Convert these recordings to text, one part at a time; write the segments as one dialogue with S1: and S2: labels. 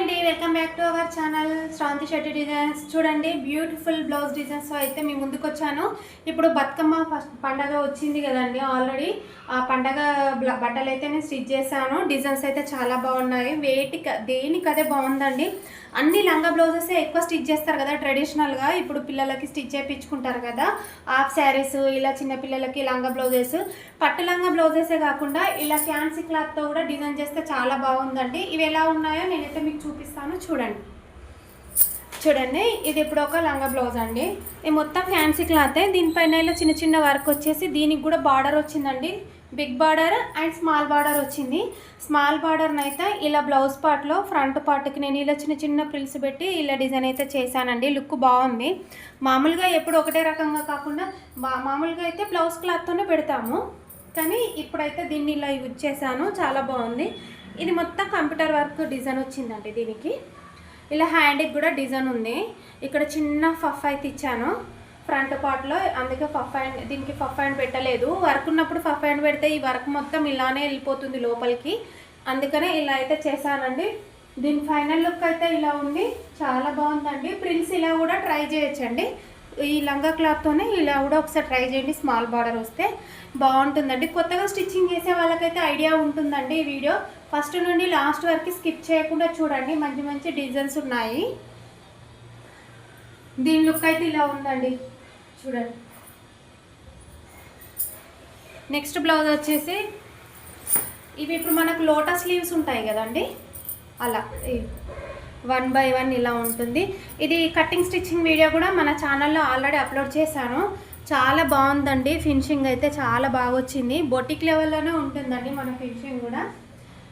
S1: అండి welcome back to our channel. Shranthi Shetty designs. చూడండి beautiful blouse designs అయితే మీ ముందుకు వచ్చాను ఇప్పుడు బతుకమ్మ ఫస్ట్ పండగ వచ్చింది కదండి ఆల్రెడీ. ఆ పండగ బట్టలు అయితే నేను స్టిచ్ చేశాను. డిజైన్స్ అయితే చాలా బాగున్నాయి. వేటి దేనికి అదే బాగుందండి. అన్ని లంగా బ్లౌజెస్ ఎక్కువ స్టిచ్ చేస్తారు కదా ట్రెడిషనల్గా. ఇప్పుడు పిల్లలకి స్టిచ్ చేయించుకుంటారు కదా. హాఫ్ శారీస్ ఇలా చిన్న పిల్లలకి లంగా బ్లౌజెస్. పట్టు లంగా బ్లౌజెసే కాకుండా ఇలా ఫ్యాన్సీ క్లాత్తో కూడా డిజైన్ చేస్తే చాలా బాగుందండి. ఇవి ఎలా ఉన్నాయో నేనైతే మీకు చూపిస్తాను చూడండి. చూడండి ఇది ఇప్పుడు ఒక లంగా బ్లౌజ్ అండి. ఇది మొత్తం ఫ్యాన్సీ క్లాతే దీనిపైన ఇలా చిన్న చిన్న వర్క్ వచ్చేసి దీనికి కూడా బార్డర్ వచ్చిందండి. Big border and small border వచ్చింది. స్మాల్ బార్డర్ని అయితే ఇలా బ్లౌజ్ పార్ట్లో ఫ్రంట్ పార్ట్కి నేను ఇలా చిన్న చిన్న ప్రిల్స్ పెట్టి ఇలా డిజైన్ అయితే చేశానండి. లుక్ బాగుంది. మామూలుగా ఎప్పుడు ఒకటే రకంగా కాకుండా మా- మామూలుగా అయితే బ్లౌజ్ క్లాత్తోనే పెడతాము. కానీ ఇప్పుడైతే దీన్ని ఇలా యూజ్ చేశాను. చాలా బాగుంది. ఇది మొత్తం కంప్యూటర్ వర్క్ డిజైన్ వచ్చిందండి దీనికి. ఇలా హ్యాండ్కి కూడా డిజైన్ ఉంది. ఇక్కడ చిన్న ఫఫ్ అయితే ఇచ్చాను. ఫ్రంట్ పార్ట్లో అందుకే ఫఫ్ హ్యాండ్ దీనికి ఫఫ్ హ్యాండ్ పెట్టలేదు. వర్క్ ఉన్నప్పుడు ఫఫ్ హ్యాండ్ పెడితే ఈ వర్క్ మొత్తం ఇలానే వెళ్ళిపోతుంది లోపలికి. అందుకనే ఇలా అయితే చేశానండి. దీని ఫైనల్ లుక్ అయితే ఇలా ఉంది. చాలా బాగుందండి. ప్రిల్స్ ఇలా కూడా ట్రై చేయొచ్చండి. ఈ లంగా క్లాత్తోనే ఇలా కూడా ఒకసారి ట్రై చేయండి. స్మాల్ బార్డర్ వస్తే బాగుంటుందండి. కొత్తగా స్టిచ్చింగ్ చేసే వాళ్ళకైతే ఐడియా ఉంటుందండి ఈ వీడియో. ఫస్ట్ నుండి లాస్ట్ వరకు స్కిప్ చేయకుండా చూడండి. మంచి మంచి డిజైన్స్ ఉన్నాయి. దీని లుక్ అయితే ఇలా ఉందండి. చూడండి. నెక్స్ట్ బ్లౌజ్ వచ్చేసి ఇవి ఇప్పుడు మనకు లోటస్ లీవ్స్ ఉంటాయి కదండి. అలా వన్ బై వన్ ఇలా ఉంటుంది. ఇది కటింగ్ స్టిచ్చింగ్ వీడియో కూడా మన ఛానల్లో ఆల్రెడీ అప్లోడ్ చేశాను. చాలా బాగుందండి. ఫినిషింగ్ అయితే చాలా బాగా వచ్చింది. బొటిక్ లెవెల్లోనే ఉంటుందండి మన ఫినిషింగ్ కూడా.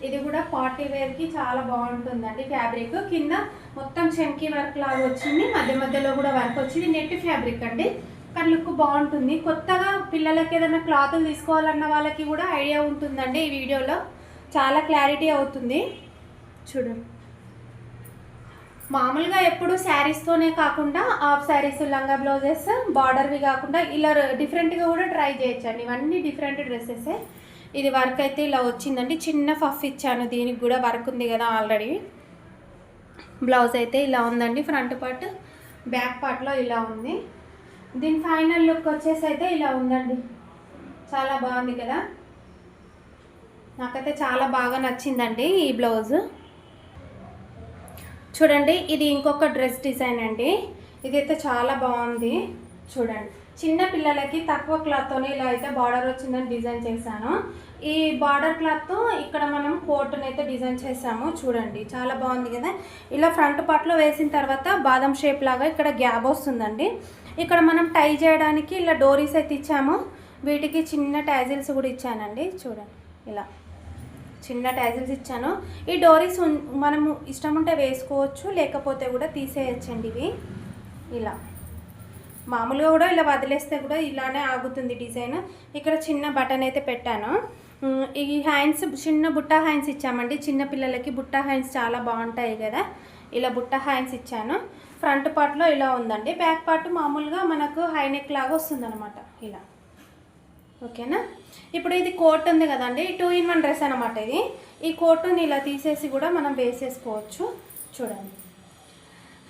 S1: ఇది కూడా పార్టీ వేర్కి చాలా బాగుంటుందండి ఫ్యాబ్రిక్ కింద మొత్తం చెంకీ వర్క్ లాగా వచ్చింది. మధ్య మధ్యలో కూడా వర్క్ వచ్చింది. నెట్ ఫ్యాబ్రిక్ అండి. కానీ లుక్ బాగుంటుంది. కొత్తగా పిల్లలకి ఏదైనా క్లాతులు తీసుకోవాలన్న వాళ్ళకి కూడా ఐడియా ఉంటుందండి ఈ వీడియోలో చాలా క్లారిటీ అవుతుంది. చూడండి. మామూలుగా ఎప్పుడు శారీస్తోనే కాకుండా హాఫ్ శారీస్ లంగా బ్లౌజెస్ బార్డర్వి కాకుండా ఇలా డిఫరెంట్గా కూడా ట్రై చేయొచ్చండి. ఇవన్నీ డిఫరెంట్ డ్రెస్సెస్. ఇది వర్క్ అయితే ఇలా వచ్చిందండి. చిన్న ఫఫ్ ఇచ్చాను. దీనికి కూడా వర్క్ ఉంది కదా ఆల్రెడీ. బ్లౌజ్ అయితే ఇలా ఉందండి. ఫ్రంట్ పార్ట్ బ్యాక్ పార్ట్లో ఇలా ఉంది. దీని ఫైనల్ లుక్ వచ్చేసి అయితే ఇలా ఉందండి. చాలా బాగుంది కదా. నాకైతే చాలా బాగా నచ్చిందండి ఈ బ్లౌజ్. చూడండి ఇది ఇంకొక డ్రెస్ డిజైన్ అండి. ఇదైతే చాలా బాగుంది. చూడండి. చిన్న పిల్లలకి తక్కువ క్లాత్తోనే ఇలా అయితే బార్డర్ వచ్చిందని డిజైన్ చేశాను. ఈ బార్డర్ క్లాత్తో ఇక్కడ మనం కోట్ని అయితే డిజైన్ చేసాము చూడండి చాలా బాగుంది కదా. ఇలా ఫ్రంట్ పార్ట్లో వేసిన తర్వాత బాదం షేప్ లాగా ఇక్కడ గ్యాబ్ వస్తుందండి. ఇక్కడ మనం టై చేయడానికి ఇలా డోరీస్ అయితే ఇచ్చాము. వీటికి చిన్న టైజిల్స్ కూడా ఇచ్చానండి. చూడండి ఇలా. చిన్న టైజిల్స్ ఇచ్చాను. ఈ డోరీస్ మనము ఇష్టం ఉంటే వేసుకోవచ్చు లేకపోతే కూడా తీసేయచ్చండి ఇవి. ఇలా. మామూలుగా కూడా ఇలా వదిలేస్తే కూడా ఇలానే ఆగుతుంది డిజైన్. ఇక్కడ చిన్న బటన్ అయితే పెట్టాను. ఈ హ్యాండ్స్ చిన్న బుట్ట హ్యాండ్స్ ఇచ్చామండి. చిన్న పిల్లలకి బుట్ట హ్యాండ్స్ చాలా బాగుంటాయి కదా. ఇలా బుట్ట హ్యాండ్స్ ఇచ్చాను. ఫ్రంట్ పార్ట్లో ఇలా ఉందండి. బ్యాక్ పార్ట్ మామూలుగా మనకు హైనెక్ లాగా వస్తుందన్నమాట. ఇలా. ఓకేనా? ఇప్పుడు ఇది కోట్ ఉంది కదండి టూ ఇన్ వన్ డ్రెస్ అనమాట ఇది. ఈ కోట్ని ఇలా తీసేసి కూడా మనం వేసేసుకోవచ్చు చూడండి.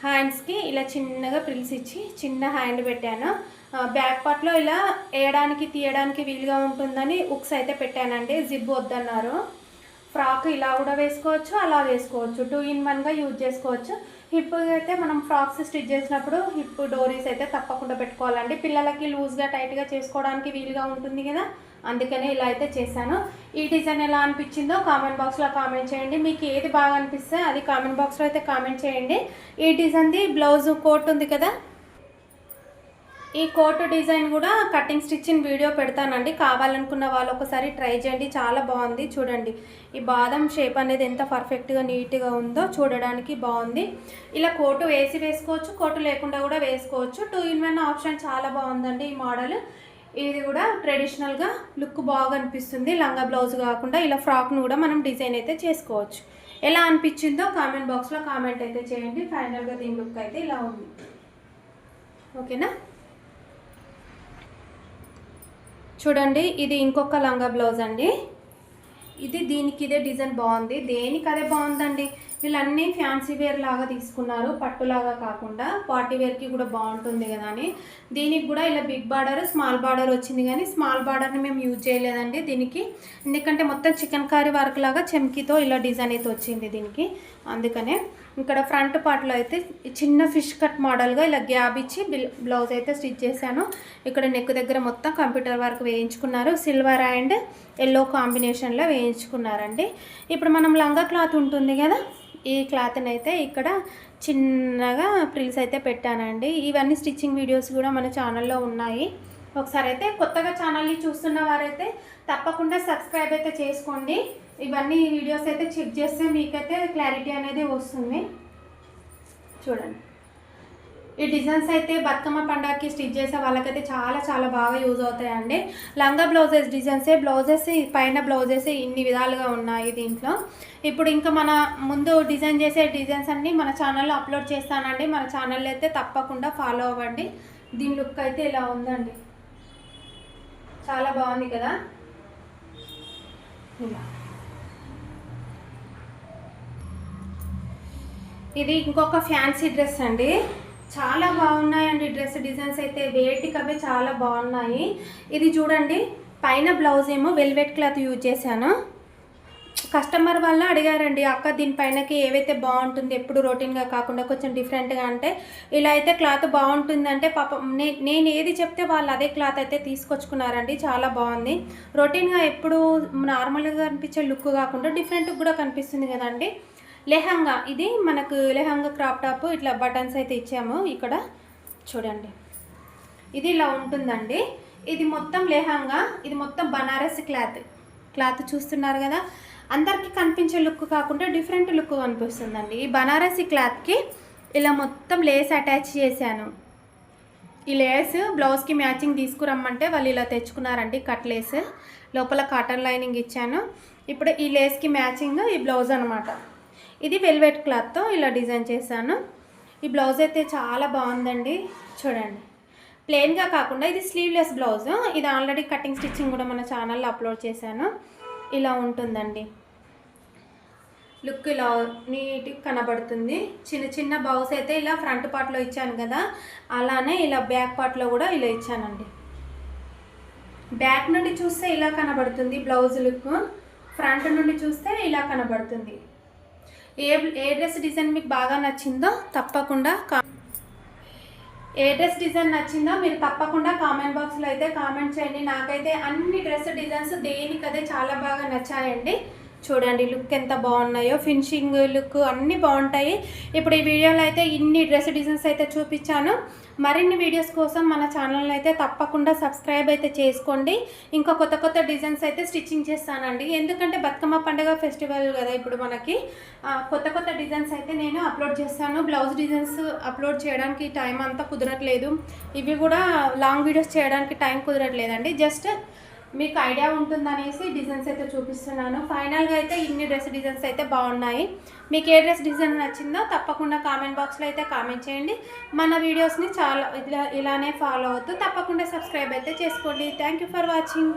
S1: హ్యాండ్స్కి ఇలా చిన్నగా ప్రిల్స్ ఇచ్చి చిన్న హ్యాండ్ పెట్టాను. బ్యాక్ పార్ట్లో ఇలా వేయడానికి తీయడానికి వీలుగా ఉంటుందని ఉక్స్ అయితే పెట్టానండి. జిబ్ వద్దన్నారు. ఫ్రాక్ ఇలా కూడా వేసుకోవచ్చు అలా వేసుకోవచ్చు. టూ ఇన్ వన్గా యూజ్ చేసుకోవచ్చు. హిప్ అయితే మనం ఫ్రాక్స్ స్టిచ్ చేసినప్పుడు హిప్ డోరీస్ అయితే తప్పకుండా పెట్టుకోవాలండి. పిల్లలకి లూజ్గా టైట్గా చేసుకోవడానికి వీలుగా ఉంటుంది కదా? అందుకనే ఇలా అయితే చేశాను. ఈ డిజైన్ ఎలా అనిపించిందో కామెంట్ బాక్స్లో కామెంట్ చేయండి. మీకు ఏది బాగా అనిపిస్తే అది కామెంట్ బాక్స్లో అయితే కామెంట్ చేయండి. ఈ డిజైన్ది బ్లౌజ్ కోట్ ఉంది కదా? ఈ కోట్ డిజైన్ కూడా కటింగ్ స్టిచ్చింగ్ వీడియో పెడతానండి. కావాలనుకున్న వాళ్ళు ఒకసారి ట్రై చేయండి. చాలా బాగుంది. చూడండి. ఈ బాదం షేప్ అనేది ఎంత పర్ఫెక్ట్గా నీట్గా ఉందో చూడడానికి బాగుంది. ఇలా కోటు వేసి వేసుకోవచ్చు కోటు లేకుండా కూడా వేసుకోవచ్చు. టూ ఇన్ వన్ ఆప్షన్ చాలా బాగుందండి ఈ మోడల్. ఇది కూడా ట్రెడిషనల్గా లుక్ బాగా అనిపిస్తుంది. లంగా బ్లౌజ్ కాకుండా ఇలా ఫ్రాక్ను కూడా మనం డిజైన్ అయితే చేసుకోవచ్చు. ఎలా అనిపించిందో కామెంట్ బాక్స్లో కామెంట్ అయితే చేయండి. ఫైనల్గా దీని లుక్ అయితే ఇలా ఉంది. ఓకేనా? చూడండి ఇది ఇంకొక లంగా బ్లౌజ్ అండి. ఇది దీనికి ఇదే డిజైన్ బాగుంది. దేనికి అదే బాగుందండి? వీళ్ళన్నీ ఫ్యాన్సీ వేర్ లాగా తీసుకున్నారు పట్టులాగా కాకుండా పార్టీ వేర్కి కూడా బాగుంటుంది కదా అని. దీనికి కూడా ఇలా బిగ్ బార్డర్ స్మాల్ బార్డర్ వచ్చింది కానీ స్మాల్ బార్డర్ని మేము యూజ్ చేయలేదండి దీనికి. ఎందుకంటే మొత్తం చికెన్ కర్రీ వర్క్ లాగా చెమ్కీతో ఇలా డిజైన్ అయితే వచ్చింది దీనికి. అందుకనే ఇక్కడ ఫ్రంట్ పార్ట్లో అయితే చిన్న ఫిష్ కట్ మోడల్గా ఇలా గ్యాబ్ ఇచ్చి బిల్- బ్లౌజ్ అయితే స్టిచ్ చేశాను. ఇక్కడ నెక్ దగ్గర మొత్తం కంప్యూటర్ వర్క్ వేయించుకున్నారు. సిల్వర్ అండ్ ఎల్లో కాంబినేషన్లో వేయించుకున్నారండి. ఇప్పుడు మనం లంగా క్లాత్ ఉంటుంది కదా ఈ క్లాత్ని అయితే ఇక్కడ చిన్నగా ప్రిల్స్ అయితే పెట్టానండి. ఇవన్నీ స్టిచ్చింగ్ వీడియోస్ కూడా మన ఛానల్లో ఉన్నాయి. ఒకసారి అయితే కొత్తగా ఛానల్ని చూస్తున్న వారైతే తప్పకుండా సబ్స్క్రైబ్ అయితే చేసుకోండి. ఇవన్నీ వీడియోస్ అయితే చెక్ చేస్తే మీకైతే క్లారిటీ అనేది వస్తుంది. చూడండి. ఈ డిజైన్స్ అయితే బతుకమ్మ పండగకి స్టిచ్ చేసే వాళ్ళకైతే చాలా చాలా బాగా యూజ్ అవుతాయండి. లంగా బ్లౌజెస్ డిజైన్సే బ్లౌజెస్ పైన బ్లౌజెస్ ఇన్ని విధాలుగా ఉన్నాయి దీంట్లో. ఇప్పుడు ఇంకా మన ముందు డిజైన్ చేసే డిజైన్స్ అన్నీ మన ఛానల్లో అప్లోడ్ చేస్తానండి. మన ఛానల్ అయితే తప్పకుండా ఫాలో అవ్వండి. దీని లుక్ అయితే ఇలా ఉందండి. చాలా బాగుంది కదా? ఇలా. ఇది ఇంకొక ఫ్యాన్సీ డ్రెస్ అండి. చాలా బాగున్నాయండి డ్రెస్ డిజైన్స్ అయితే. వేటికి చాలా బాగున్నాయి. ఇది చూడండి పైన బ్లౌజ్ ఏమో వెల్వెట్ క్లాత్ యూజ్ చేశాను. కస్టమర్ వల్ల అడిగారండి అక్క దీనిపైనకి ఏవైతే బాగుంటుంది ఎప్పుడు రొటీన్గా కాకుండా కొంచెం డిఫరెంట్గా అంటే ఇలా అయితే క్లాత్ బాగుంటుందంటే పాప నేను ఏది చెప్తే వాళ్ళు అదే క్లాత్ అయితే తీసుకొచ్చుకున్నారండి. చాలా బాగుంది. రొటీన్గా ఎప్పుడు నార్మల్గా కనిపించే లుక్ కాకుండా డిఫరెంట్ కూడా కనిపిస్తుంది కదండి. లెహంగా ఇది మనకు లెహంగా క్రాప్ టాప్ ఇట్లా బటన్స్ అయితే ఇచ్చాము ఇక్కడ. చూడండి. ఇది ఇలా ఉంటుందండి. ఇది మొత్తం లెహంగా ఇది మొత్తం బనారస్ క్లాత్. క్లాత్ చూస్తున్నారు కదా? అందరికీ కనిపించే లుక్ కాకుండా డిఫరెంట్ లుక్ కనిపిస్తుందండి ఈ బనారసి క్లాత్కి ఇలా మొత్తం లేస్ అటాచ్ చేశాను. ఈ లేస్ బ్లౌజ్కి మ్యాచింగ్ తీసుకురమ్మంటే వాళ్ళు ఇలా తెచ్చుకున్నారండి కట్ లేస్. లోపల కాటన్ లైనింగ్ ఇచ్చాను. ఇప్పుడు ఈ లేస్కి మ్యాచింగ్ ఈ బ్లౌజ్ అనమాట ఇది వెల్వెట్ క్లాత్తో ఇలా డిజైన్ చేశాను. ఈ బ్లౌజ్ అయితే చాలా బాగుందండి. చూడండి. ప్లెయిన్గా కాకుండా ఇది స్లీవ్లెస్ బ్లౌజ్ ఇది ఆల్రెడీ కటింగ్ స్టిచ్చింగ్ కూడా మన ఛానల్లో అప్లోడ్ చేశాను. ఇలా ఉంటుందండి. లుక్ ఇలా నీట్గా కనబడుతుంది. చిన్న చిన్న బౌస్ అయితే ఇలా ఫ్రంట్ పార్ట్లో ఇచ్చాను కదా. అలానే ఇలా బ్యాక్ పార్ట్లో కూడా ఇలా ఇచ్చానండి. బ్యాక్ నుండి చూస్తే ఇలా కనబడుతుంది బ్లౌజ్ లుక్ ఫ్రంట్ నుండి చూస్తే ఇలా కనబడుతుంది. ఏ ఏ డ్రెస్ డిజైన్ మీకు బాగా నచ్చిందో తప్పకుండా ఏ డ్రెస్ డిజైన్ నచ్చిందో మీరు తప్పకుండా కామెంట్ బాక్స్లో అయితే కామెంట్ చేయండి. నాకైతే అన్ని డ్రెస్ డిజైన్స్ దేనికదే చాలా బాగా నచ్చాయండి. చూడండి లుక్ ఎంత బాగున్నాయో ఫినిషింగ్ లుక్ అన్నీ బాగుంటాయి. ఇప్పుడు ఈ వీడియోలో అయితే ఇన్ని డ్రెస్ డిజైన్స్ అయితే చూపించాను. మరిన్ని వీడియోస్ కోసం మన ఛానల్ని అయితే తప్పకుండా సబ్స్క్రైబ్ అయితే చేసుకోండి. ఇంకా కొత్త కొత్త డిజైన్స్ అయితే స్టిచ్చింగ్ చేస్తానండి. ఎందుకంటే బతుకమ్మ పండుగ ఫెస్టివల్ కదా ఇప్పుడు మనకి. కొత్త కొత్త డిజైన్స్ అయితే నేను అప్లోడ్ చేస్తాను. బ్లౌజ్ డిజైన్స్ అప్లోడ్ చేయడానికి టైం అంతా కుదరట్లేదు. ఇవి కూడా లాంగ్ వీడియోస్ చేయడానికి టైం కుదరట్లేదండి. జస్ట్ మీకు ఐడియా ఉంటుందనేసి డిజైన్స్ అయితే చూపిస్తున్నాను. ఫైనల్గా అయితే ఇన్ని డ్రెస్ డిజైన్స్ అయితే బాగున్నాయి. మీకు ఏ డ్రెస్ డిజైన్ నచ్చిందో తప్పకుండా కామెంట్ బాక్స్లో అయితే కామెంట్ చేయండి. మన వీడియోస్ని చాలా ఇలా ఇలానే ఫాలో అవుతూ తప్పకుండా సబ్స్క్రైబ్ అయితే చేసుకోండి. Thank you for watching